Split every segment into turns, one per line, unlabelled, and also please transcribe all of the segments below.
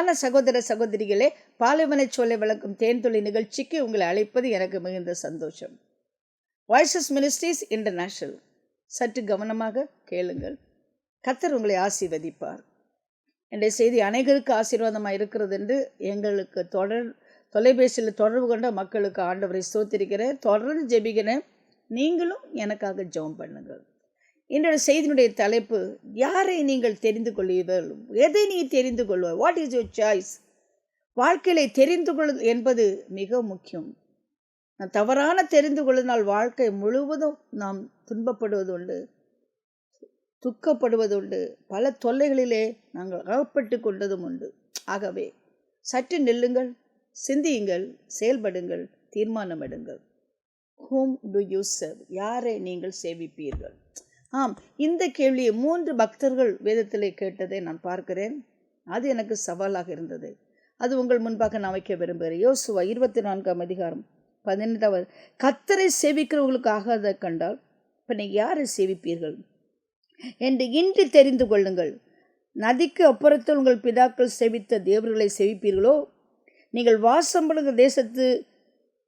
அன்பான சகோதர சகோதரிகளே பாலைவனை சோலை வழங்கும் தேன்தொழி நிகழ்ச்சிக்கு உங்களை அழைப்பது எனக்கு மிகுந்த சந்தோஷம். வாய்ஸஸ் மினிஸ்ட்ரீஸ் இன்டர்நேஷனல் சற்று கவனமாக கேளுங்கள். கத்தர் உங்களை ஆசீர்வதிப்பார். என்னுடைய செய்தி அனைவருக்கு ஆசீர்வாதமாக இருக்கிறது என்று எங்களுக்கு தொடர் தொலைபேசியில் தொடர்பு கொண்ட மக்களுக்கு ஆண்டவரை ஸ்தோத்திருக்கிறேன். தொடர்ந்து ஜெபிக்கிறேன். நீங்களும் எனக்காக ஜெபம் பண்ணுங்கள். இன்றைய செய்தியினுடைய தலைப்பு யாரை நீங்கள் தெரிந்து கொள்வீர்கள்? எதை நீ தெரிந்து கொள்வாய்? வாட் இஸ் யுவர் சாய்ஸ் வாழ்க்கையில தெரிந்து கொள் என்பது மிக முக்கியம். நான் தவறான தெரிந்து கொள்வதனால் வாழ்க்கை முழுவதும் நாம் துன்பப்படுவது உண்டு துக்கப்படுவதுண்டு பல தொல்லைகளிலே நாங்கள் அகப்பட்டு கொண்டதும் உண்டு. ஆகவே சற்று நில்லுங்கள் சிந்தியுங்கள் செயல்படுங்கள் தீர்மானம் எடுங்கள் ஹூம் டு யூ சர்வ் யாரை நீங்கள் சேவிப்பீர்கள்? ஆம் இந்த கேள்வியை மூன்று பக்தர்கள் வேதத்திலே கேட்டதை நான் பார்க்கிறேன். அது எனக்கு சவாலாக இருந்தது. அது உங்கள் முன்பாக நான் வைக்க விரும்புகிறேன். யோசுவா இருபத்தி நான்காம் அதிகாரம் பதினெட்டாவது கத்தரை சேவிக்கிறவர்களுக்கு ஆகாத கண்டால் இப்போ நீங்கள் யாரை சேவிப்பீர்கள்? என்று இன்று தெரிந்து கொள்ளுங்கள். நதிக்கு அப்புறத்தில் உங்கள் பிதாக்கள் சேவித்த தேவர்களை சேவிப்பீர்களோ? நீங்கள் வாசம் பண்ணுகிற தேசத்து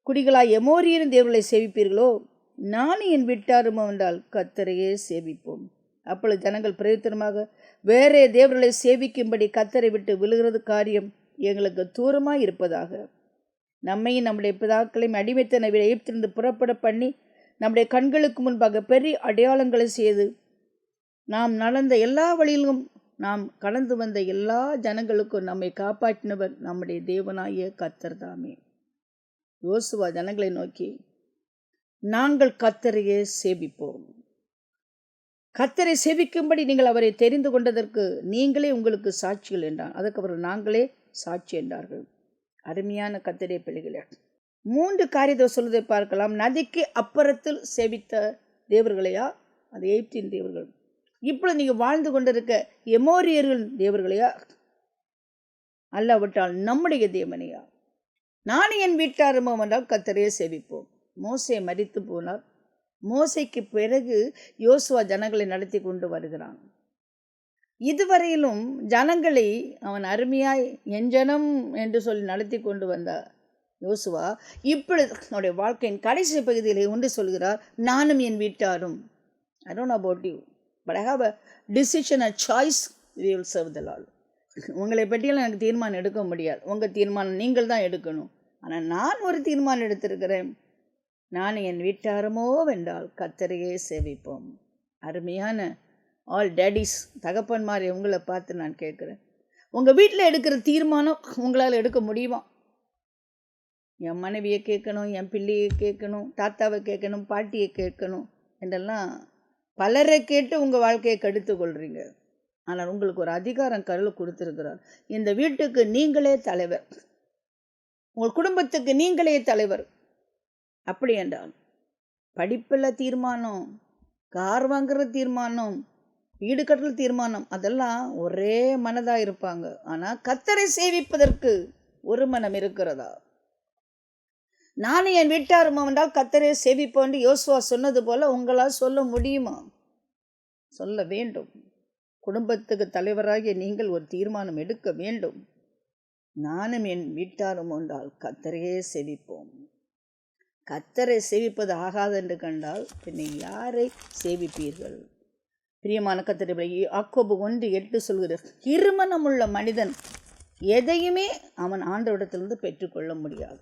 குடிகளாய் எமோரியரின் தேவர்களை சேவிப்பீர்களோ? நான் என் விட்டாரும் என்றால் கத்தரையே சேவிப்போம். அப்பொழுது ஜனங்கள் பிரயோத்தனமாக வேறே தேவர்களை சேவிக்கும்படி கத்தரை விட்டு விழுகிறது காரியம் எங்களுக்கு தூரமாக இருப்பதாக. நம்மையும் நம்முடைய பிதாக்களையும் அடிமைத்தன எகிப்திலிருந்து புறப்பட பண்ணி நம்முடைய கண்களுக்கு முன்பாக பெரிய அடையாளங்களை செய்து நாம் நடந்த எல்லா வழியிலும் நாம் கடந்து வந்த எல்லா ஜனங்களுக்கும் நம்மை காப்பாற்றினவர் நம்முடைய தேவனாய கத்தர் தாமே. யோசுவா ஜனங்களை நோக்கி நாங்கள் கத்தரையே சேவிப்போம். கத்தரை சேவிக்கும்படி நீங்கள் அவரை தெரிந்து கொண்டதற்கு நீங்களே உங்களுக்கு சாட்சிகள் என்றான். அதுக்கு அவர் நாங்களே சாட்சி என்றார்கள். அருமையான கத்தரை பிள்ளைகளே மூன்று காரியத்தை சொல்வதை பார்க்கலாம். நதிக்கு அப்புறத்தில் சேவித்த தேவர்களையா? அது எய்ப்தின் தேவர்கள். இப்பொழுது நீங்கள் வாழ்ந்து கொண்டிருக்க எமோரியர்கள் தேவர்களையா? அல்லாவிட்டால் நம்முடைய தேவனையா? நான் என் வீட்டாரமோ என்றால் கத்தரையே சேவிப்போம். மோசே மறித்து போனார். மோசைக்கு பிறகு யோசுவா ஜனங்களை நடத்தி கொண்டு வருகிறான். இதுவரையிலும் ஜனங்களை அவன் அருமையாய் எஞ்சனம் என்று சொல்லி நடத்தி கொண்டு வந்தார் யோசுவா. இப்பொழுது அவனுடைய வாழ்க்கையின் கடைசி பகுதியிலே ஒன்று சொல்கிறார் நானும் என் வீட்டாரும். I don't about you but I have a decision a choice you'll will serve the lord உங்களை பற்றியெல்லாம் எனக்கு தீர்மானம் எடுக்க முடியாது. உங்கள் தீர்மானம் நீங்கள் தான் எடுக்கணும். ஆனால் நான் ஒரு தீர்மானம் எடுத்திருக்கிறேன். நான் என் வீட்டாரமோ வென்றால் கத்தரையே சேவிப்போம். அருமையான ஆல் டேடிஸ் தகப்பன்மாரி உங்களை பார்த்து நான் கேட்குறேன். உங்கள் வீட்டில் எடுக்கிற தீர்மானம் உங்களால் எடுக்க முடியுமா? என் மனைவியை கேட்கணும் என் பிள்ளையை கேட்கணும் தாத்தாவை கேட்கணும் பாட்டியை கேட்கணும் என்றெல்லாம் பலரை கேட்டு உங்கள் வாழ்க்கையை கெடுத்து கொள்கிறீங்க ஆனால் உங்களுக்கு ஒரு அதிகாரம் கருள் கொடுத்துருக்கிறார். இந்த வீட்டுக்கு நீங்களே தலைவர். உங்கள் குடும்பத்துக்கு நீங்களே தலைவர். அப்படி என்றால் படிப்பில் தீர்மானம் கார் வாங்குற தீர்மானம் வீடு கட்டுற தீர்மானம் அதெல்லாம் ஒரே மனதாக இருப்பாங்க. ஆனால் கத்தரை சேவிப்பதற்கு ஒரு மனம் இருக்கிறதா? நானும் என் வீட்டாரும் என்றால் கத்தரை சேவிப்போன்று யோசுவா சொன்னது போல் உங்களால் சொல்ல முடியுமா? சொல்ல வேண்டும். குடும்பத்துக்கு தலைவராகிய நீங்கள் ஒரு தீர்மானம் எடுக்க வேண்டும். நானும் என் வீட்டாரும் என்றால் கத்தரையே சேவிப்போம். கத்தரை சேவிப்பது ஆகாது என்று கண்டால் பின்ன யாரை சேவிப்பீர்கள்? பிரியமான கத்தரை அக்கோபு ஒன்று எட்டு சொல்கிற திருமணமுள்ள மனிதன் எதையுமே அவன் ஆண்டவிடத்திலிருந்து பெற்றுக்கொள்ள முடியாது.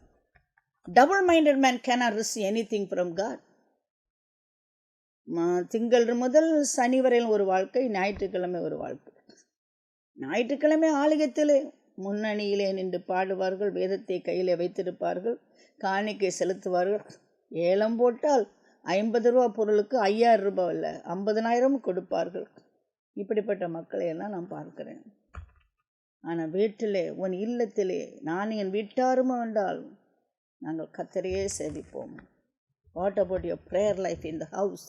Double minded man can receive anything from God திங்கள் முதல் சனி வரையில் ஒரு வாழ்க்கை ஞாயிற்றுக்கிழமை ஒரு வாழ்க்கை. ஞாயிற்றுக்கிழமை ஆலயத்திலே முன்னணியிலே நின்று பாடுவார்கள் வேதத்தை கையிலே வைத்திருப்பார்கள். காணிக்கை செலுத்துவார்கள். ஏலம் போட்டால் ஐம்பது ரூபா பொருளுக்கு ஐயாயிரம் ரூபாய் இல்லை ஐம்பதனாயிரம் கொடுப்பார்கள். இப்படிப்பட்ட மக்களை எல்லாம் நான் பார்க்குறேன். ஆனால் வீட்டிலே உன் இல்லத்திலே நான் என் வீட்டாருமா என்றால் நாங்கள் கத்தரையே சேவிப்போம். What about your prayer life in the house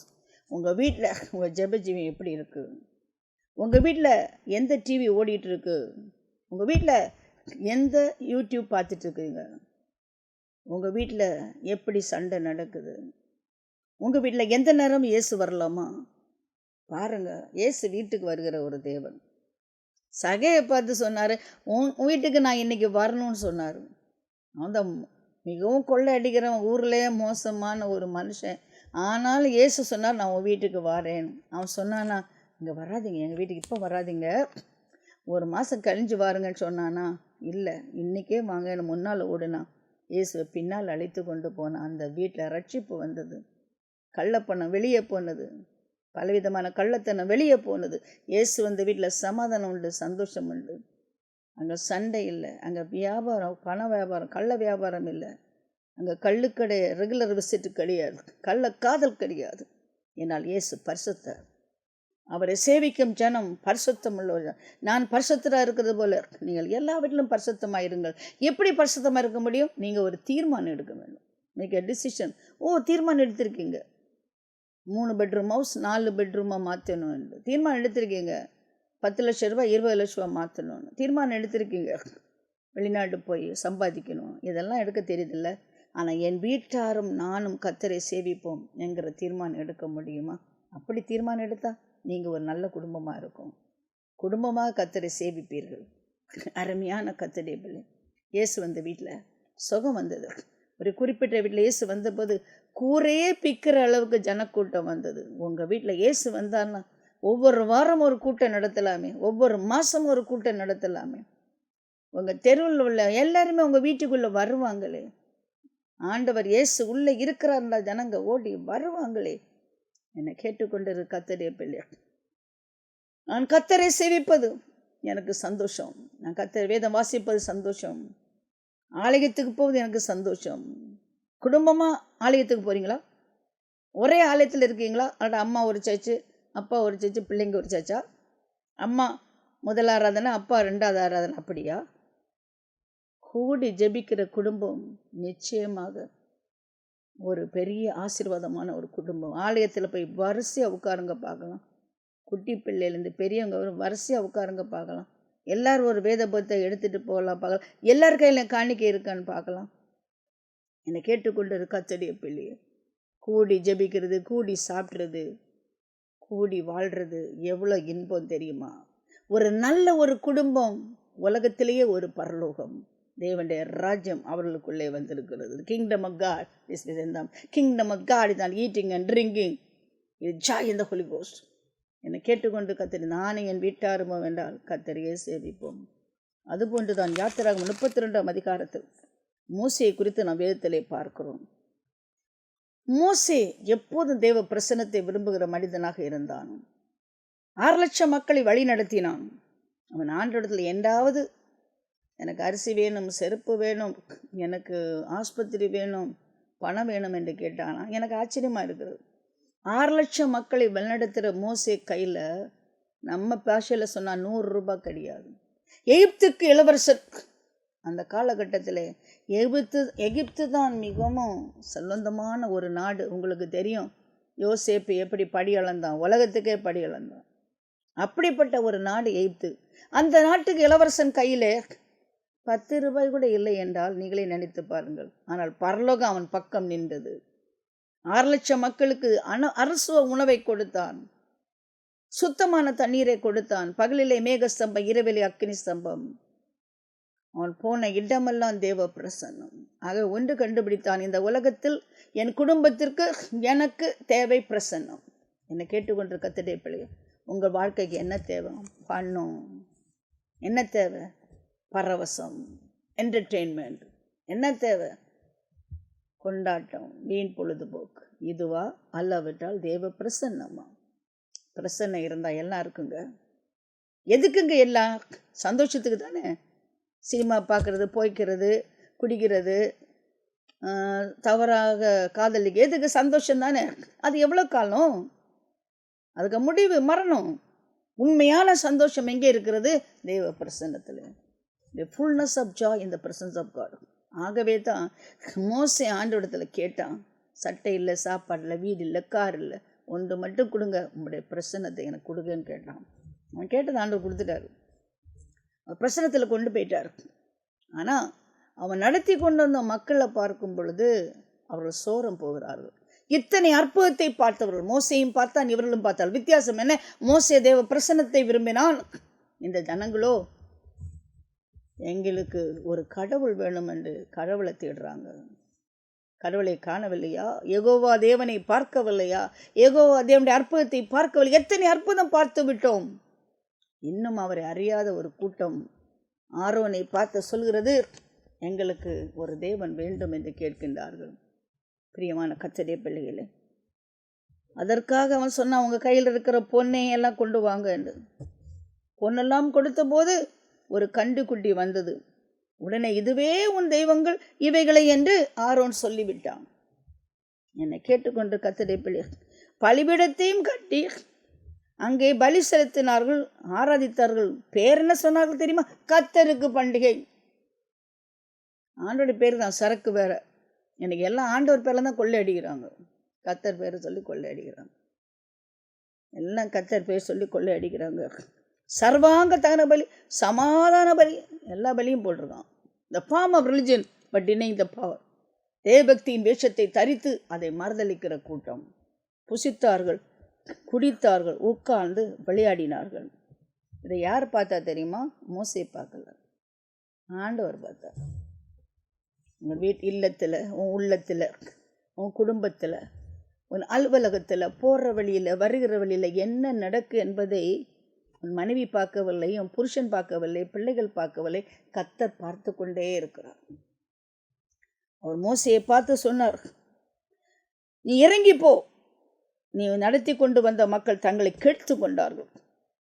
உங்கள் வீட்டில் உங்கள் ஜெபஜீவி எப்படி இருக்குது உங்கள் வீட்டில் எந்த டிவி ஓடிட்டுருக்கு உங்கள் வீட்டில் எந்த யூடியூப் பார்த்துட்ருக்குங்க உங்கள் வீட்டில் எப்படி சண்டை நடக்குது? உங்கள் வீட்டில் எந்த நேரம் இயேசு வரலாமா? பாருங்கள் இயேசு வீட்டுக்கு வருகிற ஒரு தேவன். சகையை பார்த்து சொன்னார் உன் வீட்டுக்கு நான் இன்றைக்கி வரணும்னு சொன்னார். அந்த மிகவும் கொள்ளை அடிக்கிறவன் ஊர்லேயே மோசமான ஒரு மனுஷன். ஆனாலும் இயேசு சொன்னார் நான் உன் வீட்டுக்கு வரேன். அவன் சொன்னானா இங்கே வராதீங்க எங்கள் வீட்டுக்கு இப்போ வராதீங்க. ஒரு மாதம் கழிஞ்சு வாருங்கன்னு சொன்னானா இல்லை இன்றைக்கே வாங்கன்னு முன்னால் ஓடுனா. இயேசுவை பின்னால் அழைத்து கொண்டு போன அந்த வீட்டில் ரட்சிப்பு வந்தது. கள்ளப்பணம் வெளியே போனது. பலவிதமான கள்ளத்தனம் வெளியே போனது. இயேசு வந்த வீட்டில் சமாதானம் உண்டு சந்தோஷம் உண்டு. அங்கே சண்டை இல்லை. அங்கே வியாபாரம் பண வியாபாரம் கள்ள வியாபாரம் இல்லை. அங்கே கள்ளுக்கடை ரெகுலர் விசிட்டு கிடையாது. கள்ள காதல் கிடையாது. என்னால் இயேசு பரிசுத்தார் அவரை சேவிக்கும் ஜனம் பரிசுத்தம் உள்ள நான் பரிசுத்தராக இருக்கிறது போல நீங்கள் எல்லா வீட்டிலும் பரிசுத்தமாக இருங்கள். எப்படி பரிசுத்தமாக இருக்க முடியும்? நீங்கள் ஒரு தீர்மானம் எடுக்க வேண்டும். மேக் எ டிசிஷன் ஓ தீர்மானம் எடுத்திருக்கீங்க. மூணு பெட்ரூம் ஹவுஸ் நாலு பெட்ரூமாக மாற்றணும் தீர்மானம் எடுத்திருக்கீங்க. பத்து லட்ச ரூபாய் இருபது லட்ச ரூபா மாற்றணும்னு தீர்மானம் எடுத்திருக்கீங்க. வெளிநாட்டு போய் சம்பாதிக்கணும். இதெல்லாம் எடுக்க தெரியுதில்ல. ஆனால் என் வீட்டாரும் நானும் கத்தரை சேவிப்போம் என்கிற தீர்மானம் எடுக்க முடியுமா? அப்படி தீர்மானம் எடுத்தா? நீங்கள் ஒரு நல்ல குடும்பமாக இருக்கும். குடும்பமாக கத்தரை சேவிப்பீர்கள். அருமையான கத்தரை பிள்ளை. இயேசு வந்த வீட்டில் சுகம் வந்தது. ஒரு குறிப்பிட்ட வீட்டில் இயேசு வந்தபோது கூரையே பிக்கிற அளவுக்கு ஜனக்கூட்டம் வந்தது. உங்கள் வீட்டில் இயேசு வந்தான்னா ஒவ்வொரு வாரம் ஒரு கூட்டம் நடத்தலாமே. ஒவ்வொரு மாதம் ஒரு கூட்டம் நடத்தலாமே. உங்கள் தெருவில் உள்ள எல்லாருமே உங்கள் வீட்டுக்குள்ளே வருவாங்களே. ஆண்டவர் இயேசு உள்ளே இருக்கிறார்ல ஜனங்க ஓடி வருவாங்களே. என்னை கேட்டுக்கொண்டிரு கத்தரிய பிள்ளை நான் கத்தரை சேவிப்பது எனக்கு சந்தோஷம். நான் கத்தரை வேதம் வாசிப்பது சந்தோஷம். ஆலயத்துக்கு போவது எனக்கு சந்தோஷம். குடும்பமாக ஆலயத்துக்கு போகிறீங்களா ஒரே ஆலயத்தில் இருக்கீங்களா? அதோட அம்மா ஒரு சர்ச்சு அப்பா ஒரு சர்ச்சு பிள்ளைங்க ஒரு சர்ச்சா அம்மா முதல் ஆராதனை அப்பா ரெண்டாவது ஆராதனை அப்படியா? கூடி ஜெபிக்கிற குடும்பம் நிச்சயமாக ஒரு பெரிய ஆசீர்வாதமான ஒரு குடும்பம். ஆலயத்தில் போய் வரிசையாக உட்காருங்க பார்க்கலாம். குட்டி பிள்ளையிலேருந்து பெரியவங்க வரிசையாக உட்காருங்க பார்க்கலாம். எல்லாரும் ஒரு வேத புத்தை எடுத்துகிட்டு போகலாம் பார்க்கலாம். எல்லார் கையிலையும் காணிக்கை இருக்கான்னு பார்க்கலாம். என்னை கேட்டுக்கொண்டு இருக்க கச்சடிய பிள்ளையை கூடி ஜெபிக்கிறது கூடி சாப்பிட்றது கூடி வாழ்கிறது எவ்வளோ இன்பம் தெரியுமா? ஒரு நல்ல ஒரு குடும்பம் உலகத்திலேயே ஒரு பரலோகம். தேவனுடைய ராஜ்யம் அவர்களுக்குள்ளே வந்திருக்கிறது. கிங்டம் ஆஃப் காட் இஸ் இந்த kingdom of God is not eating and drinking இது ஜாய் இந்த ஹோலி கோஸ்ட் என்னை கேட்டுக்கொண்டு கத்தரி நானே என் வீட்டாருமோ என்றால் கத்தரியே சேவிப்போம் அதுபோன்று தான் யாத்திராக முப்பத்தி ரெண்டாம் அதிகாரத்தில் மூசையை குறித்து நாம் வேதத்திலே பார்க்கிறோம். மூசே எப்போதும் தேவ பிரசன்னத்தை விரும்புகிற மனிதனாக இருந்தான். ஆறு லட்சம் மக்களை வழி நடத்தினான். அவன் ஆண்டிடத்தில் எண்டாவது எனக்கு அரிசி வேணும் செருப்பு வேணும் எனக்கு ஆஸ்பத்திரி வேணும் பணம் வேணும் என்று கேட்டானா எனக்கு ஆச்சரியமாக இருக்கிறது ஆறு லட்சம் மக்களை வழிநடத்துகிற மோசே கையில் நம்ம பாஷையில் சொன்னால் நூறுரூபா கிடையாது. எகிப்துக்கு இளவரசர் அந்த காலகட்டத்தில் எகிப்து எகிப்து தான் மிகவும் செல்வந்தமான ஒரு நாடு. உங்களுக்கு தெரியும் யோசேப்பு எப்படி படி அளந்தான் உலகத்துக்கே படி அளந்தான். அப்படிப்பட்ட ஒரு நாடு எகிப்து. அந்த நாட்டுக்கு இளவரசன் கையிலே பத்து ரூபாய் கூட இல்லை என்றால் நீங்களே நினைத்து பாருங்கள். ஆனால் பரலோகம் அவன் பக்கம் நின்றது. ஆறு லட்சம் மக்களுக்கு அன அரசுவ உணவை கொடுத்தான். சுத்தமான தண்ணீரை கொடுத்தான். பகலிலே மேகஸ்தம்பம் இரவிலே அக்னி ஸ்தம்பம். அவன் போன இடமெல்லாம் தேவ பிரசன்னம் ஆக ஒன்று கண்டுபிடித்தான் இந்த உலகத்தில் என் குடும்பத்திற்கு எனக்கு தேவை பிரசன்னம். என்னை கேட்டுக்கொண்டு கத்திட்டே பிள்ளைய உங்கள் வாழ்க்கைக்கு என்ன தேவை? பண்ணும். என்ன தேவை? பரவசம் என்டர்டெயின்மெண்ட் என்ன தேவை? கொண்டாட்டம் வீண் பொழுதுபோக்கு. இதுவா? அல்லாவிட்டால் தேவ பிரசன்னம்மா பிரசன்னம் இருந்தால் எல்லாம் இருக்குங்க. எதுக்குங்க எல்லாம்? சந்தோஷத்துக்கு தானே? சினிமா பார்க்குறது போய்க்கிறது குடிக்கிறது தவறாக காதலிக்க. எதுக்கு? சந்தோஷம் தானே? அது எவ்வளோ காலம்? அதுக்கு முடிவு மரணம். உண்மையான சந்தோஷம் எங்கே இருக்கிறது? தெய்வ பிரசன்னத்தில். The fullness of joy in the presence of God ஆகவே தான் மோசை ஆண்டோடத்தில் கேட்டான் சட்டை இல்லை சாப்பாடு இல்லை வீடு இல்லை கார் இல்லை ஒன்று மட்டும் கொடுங்க உங்களுடைய பிரசன்னத்தை எனக்கு கொடுங்கன்னு கேட்டான். அவன் கேட்டது ஆண்டவர் கொடுத்துட்டாரு. பிரசனத்தில் கொண்டு போயிட்டார். ஆனால் அவன் நடத்தி கொண்டு வந்த மக்களை பார்க்கும் பொழுது அவர்கள் சோரம் போகிறார்கள். இத்தனை அற்புதத்தை பார்த்தவர்கள் மோசையும் பார்த்தான் இவர்களும் பார்த்தால் வித்தியாசம் என்ன? மோசே தேவ பிரசனத்தை விரும்பினான் இந்த ஜனங்களோ எங்களுக்கு ஒரு கடவுள் வேணும் என்று கடவுளை தேடுறாங்க. கடவுளை காணவில்லையா? எகோவா தேவனை பார்க்கவில்லையா? எகோவா தேவனுடைய அற்புதத்தை பார்க்கவில்லை எத்தனை அற்புதம் பார்த்து விட்டோம்? இன்னும் அவரை அறியாத ஒரு கூட்டம் ஆரோனை பார்த்து சொல்கிறது எங்களுக்கு ஒரு தேவன் வேண்டும் என்று கேட்கின்றார்கள். பிரியமான கச்சடைய பிள்ளைகளே அதற்காக அவன் சொன்னான் உங்கள் கையில் இருக்கிற பொன்னை எல்லாம் கொண்டு வாங்க என்று. பொண்ணெல்லாம் கொடுத்த போது ஒரு கண்டுக்குட்டி வந்தது. உடனே இதுவே உன் தெய்வங்கள்? இவைகளை? என்று ஆரோன் சொல்லிவிட்டான். என்னை கேட்டுக்கொண்டு கத்தடை பிள்ளை பலிபீடத்தையும் கட்டி அங்கே பலி செலுத்தினார்கள் ஆராதித்தார்கள். பேர் என்ன சொன்னார்கள் தெரியுமா? கத்தருக்கு பண்டிகை. ஆண்டோட பேர் தான் சரக்கு வேற. எனக்கு எல்லாம் ஆண்டவர் பேரில் தான் கொள்ளை அடிக்கிறாங்க கத்தர் பேரை சொல்லி கொள்ளை அடிக்கிறாங்க எல்லாம் கத்தர் பேர் சொல்லி கொள்ளை அடிக்கிறாங்க சர்வாங்க தகன பலி சமாதான பலி எல்லா பலியும் போட்டிருக்கான். The form of religion but denying the power தேவபக்தியின் வேஷத்தை தரித்து அதை மறுதளிக்கிற கூட்டம். புசித்தார்கள் குடித்தார்கள் உட்கார்ந்து விளையாடினார்கள். இதை யார் பார்த்தா தெரியுமா? மோசை பார்க்கல. ஆண்டவர் பார்த்தார். உங்கள் வீட் இல்லத்தில் உன் உள்ளத்தில் உன் குடும்பத்தில் உன் அலுவலகத்தில் போகிற வழியில் வருகிற வழியில் என்ன நடக்கு என்பதை மனைவி பார்க்கவில்லை உன் புருஷன் பார்க்கவில்லை பிள்ளைகள் பார்க்கவில்லை. கத்தர் பார்த்து கொண்டே இருக்கிறார். அவர் மோசையை பார்த்து சொன்னார் நீ இறங்கி போ. நீ நடத்தி கொண்டு வந்த மக்கள் தங்களை கெடுத்து கொண்டார்கள்.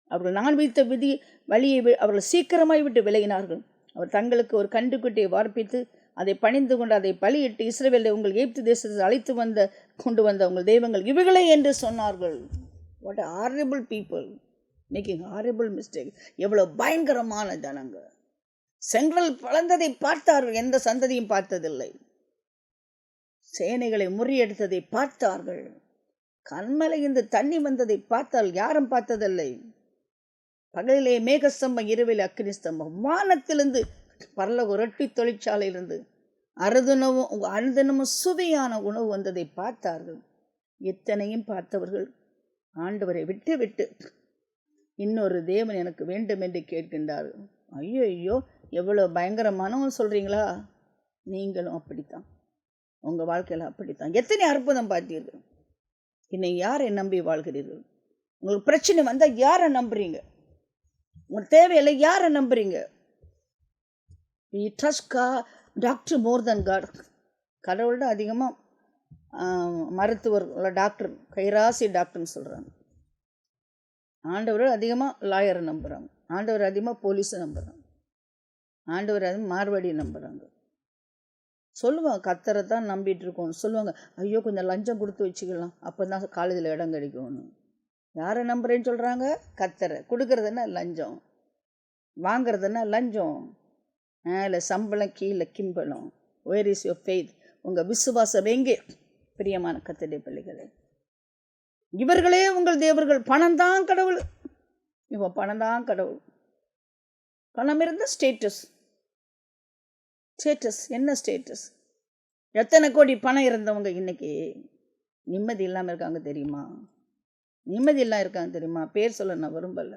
அவர்கள் நான் வைத்த விதி வழியை வி- அவர்கள் சீக்கிரமாய் விட்டு விலகினார்கள். அவர் தங்களுக்கு ஒரு கண்டுக்குட்டியை வார்ப்பித்து அதை பணிந்து கொண்டு அதை பலியிட்டு இஸ்ரேவேலை உங்கள் எகிப்து தேசத்தில் அழைத்து வந்த கொண்டு வந்த உங்கள் தெய்வங்கள் இவைகளே என்று சொன்னார்கள். What honourable people making horrible mistake எவ்வளோ பயங்கரமான ஜனங்க செங்கல் பழந்ததை பார்த்தார்கள் எந்த சந்ததியும் பார்த்ததில்லை. சேனைகளை முறியெடுத்ததை பார்த்தார்கள். கண்மலை இந்த தண்ணி வந்ததை பார்த்தால் யாரும் பார்த்ததில்லை. பகலிலே மேகஸ்தம்பம் இரவில் அக்னிஸ்தம்பம். வானத்திலிருந்து பரலக ரொட்டி தொழிற்சாலையிலிருந்து அறுதினமும் அனுதினமும் சுவையான உணவு வந்ததை பார்த்தார்கள். எத்தனையும் பார்த்தவர்கள் ஆண்டவரை விட்டு விட்டு இன்னொரு தேவன் எனக்கு வேண்டும் என்று கேட்கின்றார். ஐயோ ஐயோ எவ்வளோ பயங்கரமானவன் சொல்கிறீங்களா நீங்களும் அப்படித்தான். உங்கள் வாழ்க்கையில் அப்படித்தான். எத்தனை அற்புதம் பார்த்தீர்கள்? என்னை யாரை நம்பி வாழ்கிறீர்கள்? உங்களுக்கு பிரச்சனை வந்தால் யாரை நம்புறீங்க? உங்கள் தேவையில்லை யாரை நம்புறீங்க? வி ட்ரஸ்ட் கா டாக்டர் மோர் தன் காட் கடவுள்ட அதிகமாக மருத்துவர் உள்ள டாக்டர் கைராசி டாக்டர்னு சொல்கிறாங்க ஆண்டவர் அதிகமாக லாயரை நம்புகிறாங்க ஆண்டவர் அதிகமாக போலீஸை நம்புகிறாங்க ஆண்டவர் அதிகமாக மார்வாடி நம்புகிறாங்க சொல்லுவாங்க கத்தரை தான் நம்பிட்டு இருக்கோம் சொல்லுவாங்க. ஐயோ கொஞ்சம் லஞ்சம் கொடுத்து வச்சுக்கலாம். அப்போ தான் காலேஜில் இடம் கிடைக்கும்னு. யாரை நம்புறேன்னு சொல்கிறாங்க கத்தரை. கொடுக்கறதுன்னா லஞ்சம். வாங்குறதுன்னா லஞ்சம். மேலே சம்பளம் கீழே கிம்பளம். வேர் இஸ் யோர் ஃபெய்த் உங்கள் விசுவாசம் எங்கே? பிரியமான கத்தடை பிள்ளைகளே. இவர்களே உங்கள் தேவர்கள். பணம் தான் கடவுள். இவன் பணம் தான் கடவுள். பணம் இருந்த ஸ்டேட்டஸ் ஸ்டேட்டஸ் என்ன ஸ்டேட்டஸ் எத்தனை கோடி பணம் இருந்தவங்க இன்னைக்கு? நிம்மதி இல்லாமல் இருக்காங்க தெரியுமா? நிம்மதி இல்லாமல் இருக்காங்க தெரியுமா? பேர் சொல்ல நான் விரும்பல.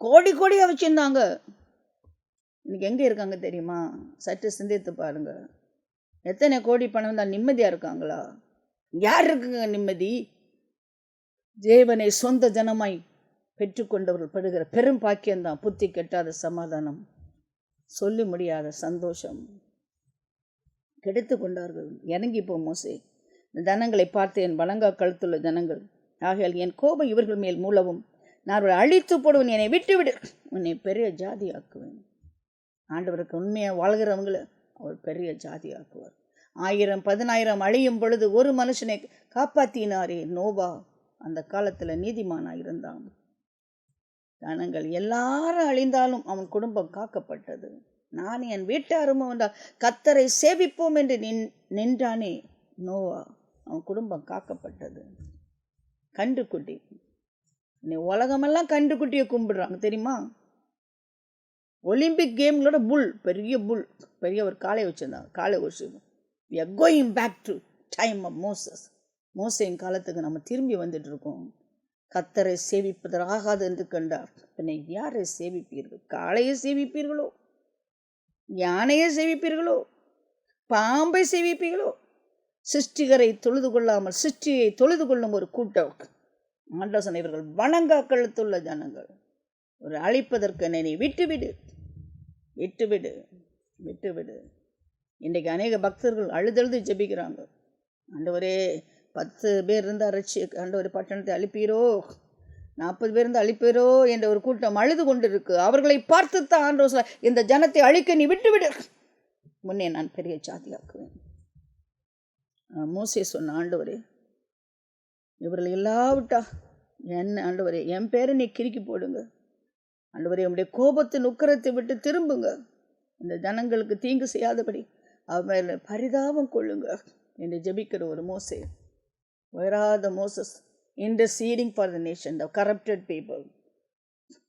கோடி கோடியாக வச்சுருந்தாங்க. இன்னைக்கு எங்கே இருக்காங்க தெரியுமா? சற்று சிந்தித்து பாருங்கள் எத்தனை கோடி பணம் தான் நிம்மதியாக இருக்காங்களா? யார் இருக்குங்க நிம்மதி? தேவனை சொந்த ஜனமாய் பெற்றுக்கொண்டவர்கள் படுகிற பெரும் பாக்கியம்தான் புத்தி கெட்டாத சமாதானம். சொல்லி முடியாத சந்தோஷம். கெடுத்து கொண்டார்கள். இறங்கி போ மோசே. இந்த ஜனங்களை பார்த்து என் வழங்கா கழுத்துள்ள ஜனங்கள். ஆகையால் என் கோபம் இவர்கள் மேல் மூலவும் நான் அவர்களை அழித்து போடுவேன். என்னை விட்டுவிடு. உன்னை பெரிய ஜாதி ஆக்குவேன் ஆண்டவருக்கு உண்மையாக வாழ்கிறவங்கள அவர் பெரிய ஜாதி ஆக்குவார் ஆயிரம் பதினாயிரம் அழியும் பொழுது ஒரு மனுஷனை காப்பாத்தினாரே நோபா அந்த காலத்தில் நீதிமானாக இருந்தான். ஜனங்கள் எல்லாரும் அழிந்தாலும் அவன் குடும்பம் காக்கப்பட்டது. நான் என் வீட்டாரும் வந்தால் கத்தரை சேவிப்போம் என்று நின் நின்றானே நோவா. அவன் குடும்பம் காக்கப்பட்டது. கன்றுக்குட்டி. நீ உலகமெல்லாம் கன்றுக்குட்டியை கும்பிடுறாங்க தெரியுமா? ஒலிம்பிக் கேம்களோட புல் பெரிய புல். பெரிய ஒரு காலை வச்சுருந்தாங்க காலை வச்சு we are going back to time of Moses மோசையின் காலத்துக்கு நம்ம திரும்பி வந்துட்டு இருக்கோம் கத்தரை சேவிப்பதற்காகாது என்று கண்டார். பின்ன யாரை சேவிப்பீர்கள்? காளையை சேவிப்பீர்களோ? யானையை சேவிப்பீர்களோ? பாம்பை சேவிப்பீர்களோ? சிருஷ்டிகரை தொழுது கொள்ளாமல் சிருஷ்டியை தொழுது கொள்ளும் ஒரு கூட்டம். ஆண்டோசனை இவர்கள் வணங்கா கழுத்துள்ள ஜனங்கள். ஒரு அழிப்பதற்கு என்னை நீ விட்டுவிடு. விட்டுவிடு. விட்டுவிடு. இன்றைக்கு அநேக பக்தர்கள் அழுதழுது ஜெபிக்கிறாங்க. ஆண்டவரே பத்து பேர் இருந்தால் கண்ட ஒரு பட்டணத்தை அழிப்பீரோ? நாற்பது பேர் இருந்து அழிப்பீரோ? என்ற ஒரு கூட்டம் அழுது கொண்டிருக்கு. அவர்களை பார்த்து தான் ஆண்டவர் சொல்ல, இந்த ஜனத்தை அழிக்க நீ விட்டுவிடு. முன்னே நான் பெரிய சாதியாக்குவேன் ஆஹ் மோசே சொன்ன ஆண்டவரே இவர்கள் இல்லாவிட்டா என்ன ஆண்டவரே என் பேரை நீ கிறுக்கி போடுங்க. ஆண்டவரே உங்களுடைய கோபத்தின் உக்கரத்தை விட்டு திரும்புங்க. இந்த ஜனங்களுக்கு தீங்கு செய்யாதபடி அவர் பரிதாபம் கொள்ளுங்க என்று ஜெபிக்கிற ஒரு மோசை. உயராத Moses interceding for the nation the corrupted people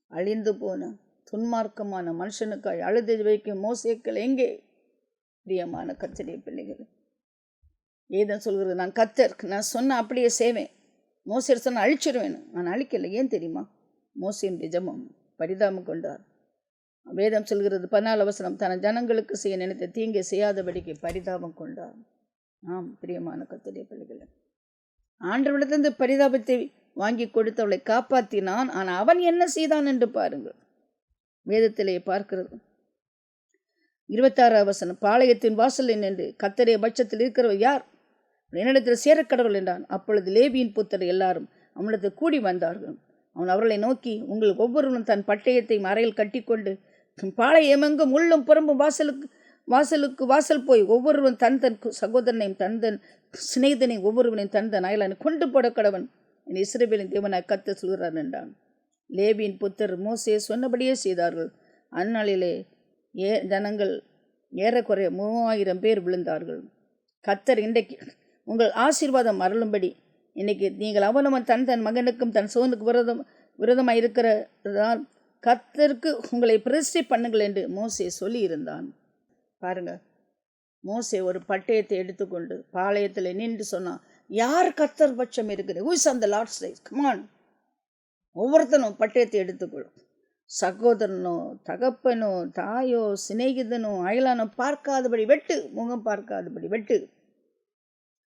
அழிந்து போன துன்மார்க்கமான மனுஷனுக்காய் அழுது வைக்கும் மோசேக்கள் எங்கே? பிரியமான கத்தரிய பிள்ளைகள். ஏதன் சொல்கிறது? நான் கத்தர் நான் சொன்ன அப்படியே செய்வேன். மோசர் சொன்ன அழிச்சிருவேன். நான் அழிக்கலை. ஏன் தெரியுமா? மோசியின் ஜெபம் பரிதாபம் கொண்டார். வேதம் சொல்கிறது பன்னால் அவசரம் தன ஜனங்களுக்கு செய்ய நினைத்த தீங்கை செய்யாதபடிக்கு பரிதாபம் கொண்டார். ஆம் பிரியமான கத்தரிய பிள்ளைகளை. ஆண்டவரிடத்திலிருந்து பரிதாபத்தை வாங்கி கொடுத்தவளை காப்பாற்றினான் ஆனால் அவன் என்ன செய்தான் என்று பாருங்கள். வேதத்திலே பார்க்கிறது. இருபத்தாறு வசனம் பாளையத்தின் வாசலில் நின்று கத்தரைய பட்சத்தில் இருக்கிறவர் யார்? என்னிடத்தில் சேரக்கடவுள் என்றான். அப்பொழுது லேபியின் புத்தர் எல்லாரும் அவனிடத்தில் கூடி வந்தார்கள். அவன் அவர்களை நோக்கி உங்கள் ஒவ்வொருவரும் தன் பட்டயத்தை மறையில் கட்டிக்கொண்டு பாளையமெங்கும் உள்ளும் புறம்பும் வாசலுக்கு வாசலுக்கு வாசல் போய் ஒவ்வொருவன் தன் தன் சகோதரனையும் தன் தன் சிநேகிதனையும் ஒவ்வொருவனையும் தன் தன் அயலானை கொண்டு போட கடவன் என் இஸ்ரவேலின் தேவனாய் கத்த சொல்கிறார் என்றான். லேவியின் புத்தர் மோசே சொன்னபடியே செய்தார்கள். அந்நாளிலே ஏ ஜனங்கள் ஏறக்குறைய மூவாயிரம் பேர் விழுந்தார்கள். கத்தர் இன்றைக்கு உங்கள் ஆசீர்வாதம் அருளும்படி இன்னைக்கு நீங்கள் அவனவன் தன் தன் மகனுக்கும் தன் சோனுக்கு விரதம் விரதமாக இருக்கிறதால் கத்தருக்கு உங்களை பிரதிஷ்டை பண்ணுங்கள் என்று மோசே சொல்லியிருந்தான். பாருங்கள் மோசே ஒரு பட்டயத்தை எடுத்துக்கொண்டு பாளையத்தில் நின்று சொன்னான் யார் கத்தர் பட்சம் இருக்குது ஹூஸ் அந்த லார்ட் சைஸ் கமான் ஒவ்வொருத்தனும் பட்டயத்தை எடுத்துக்கொள்ளும் சகோதரனோ தகப்பனோ தாயோ சிநேகிதனோ அயலானோ பார்க்காதபடி வெட்டு முகம் பார்க்காதபடி வெட்டு.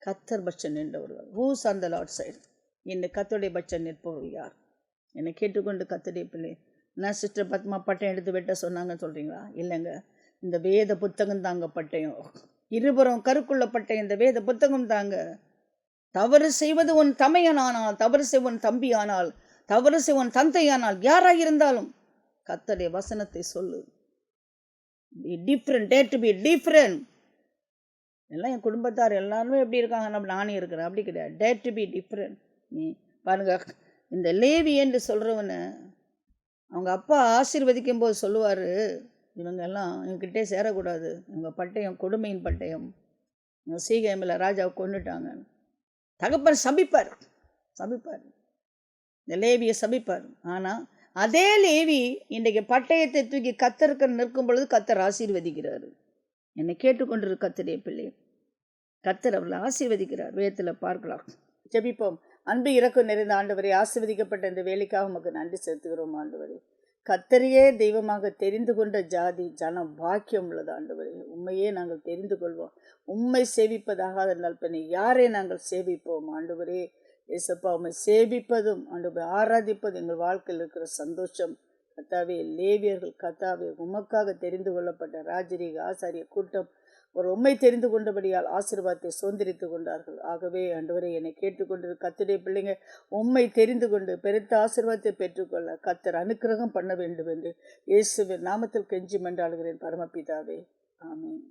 கத்தர் பட்சம் நின்றவர்கள். ஹூஸ் அந்த லார்ட் சைடு என்னை கத்தோடைய பட்சம் நிற்பவர்கள் யார்? என்னை கேட்டுக்கொண்டு கத்தருடைய பிள்ளை நான் சிஸ்டர் பத்மா பட்டம் எடுத்து வெட்ட சொன்னாங்கன்னு சொல்கிறீங்களா இல்லைங்க. இந்த வேத புத்தகம் தாங்க பட்டயம். இருபுறம் கருக்குள்ள பட்டயம் இந்த வேத புத்தகம் தாங்க. தவறு செய்வது உன் தமையனானால் தவறு செய்வன் தம்பியானால் தவறு செய்வன் தந்தையானால் யாராக இருந்தாலும் கத்தருடைய வசனத்தை சொல்லு. Different dare to be different எல்லாம் என் குடும்பத்தார் எல்லாருமே எப்படி இருக்காங்க? நம்ம நானே இருக்கிறேன். அப்படி கிடையாது. டே டு பி டிஃப்ரெண்ட் நீ பாருங்க இந்த லேவி என்று சொல்கிறவனை அவங்க அப்பா ஆசீர்வதிக்கும் போது சொல்லுவார் இவங்க எல்லாம் இவங்ககிட்டே சேரக்கூடாது. இவங்க பட்டயம் கொடுமையின் பட்டயம். இவங்க ராஜாவை கொண்டுட்டாங்க தகப்பன் சபிப்பார். சபிப்பார். இந்த லேவியை சபிப்பார். ஆனால் அதே லேவி இன்றைக்கு பட்டயத்தை தூக்கி கத்தருக்கு நிற்கும் பொழுது கத்தர் ஆசீர்வதிக்கிறார். என்னை கேட்டுக்கொண்டிரு கத்தரே பிள்ளை. கத்தர் அவர்களை ஆசீர்வதிக்கிறார். வேதத்தில் பார்க்கலாம். ஜபிப்போம். அன்பு இறக்கம் நிறைந்த ஆண்டு வரை ஆசீர்வதிக்கப்பட்ட இந்த வேலைக்காக உமக்கு நன்றி செலுத்துகிறோம் வரை கத்தரையே தெய்வமாக தெரிந்து கொண்ட ஜாதி ஜனம் பாக்கியம் உள்ளது ஆண்டவரே. உண்மையே நாங்கள் தெரிந்து கொள்வோம். உண்மை சேவிப்பதாக இருந்தால் பின்ன யாரை நாங்கள் சேவிப்போம் ஆண்டவரே? இயேசப்பா உம்மை சேவிப்பதும் ஆண்டவரை ஆராதிப்பதும் எங்கள் வாழ்க்கையில் இருக்கிற சந்தோஷம். கத்தாவே லேவியர்கள் கத்தாவே உமக்காக தெரிந்து கொள்ளப்பட்ட ராஜரீக ஆசாரிய கூட்டம் ஒரு உண்மை தெரிந்து கொண்டபடியால் ஆசீர்வாதத்தை சுதந்திரித்து கொண்டார்கள். ஆகவே ஆண்டவரை என்னை கேட்டுக்கொண்டு கத்துடைய பிள்ளைங்க உண்மை தெரிந்து கொண்டு பெருத்த ஆசீர்வாதத்தை பெற்றுக்கொள்ள கத்தர் அனுக்கிரகம் பண்ண வேண்டும் என்று இயேசுவின் நாமத்தில் கெஞ்சி மன்றாடுகிறேன் பரமபிதாவே. ஆமீன்.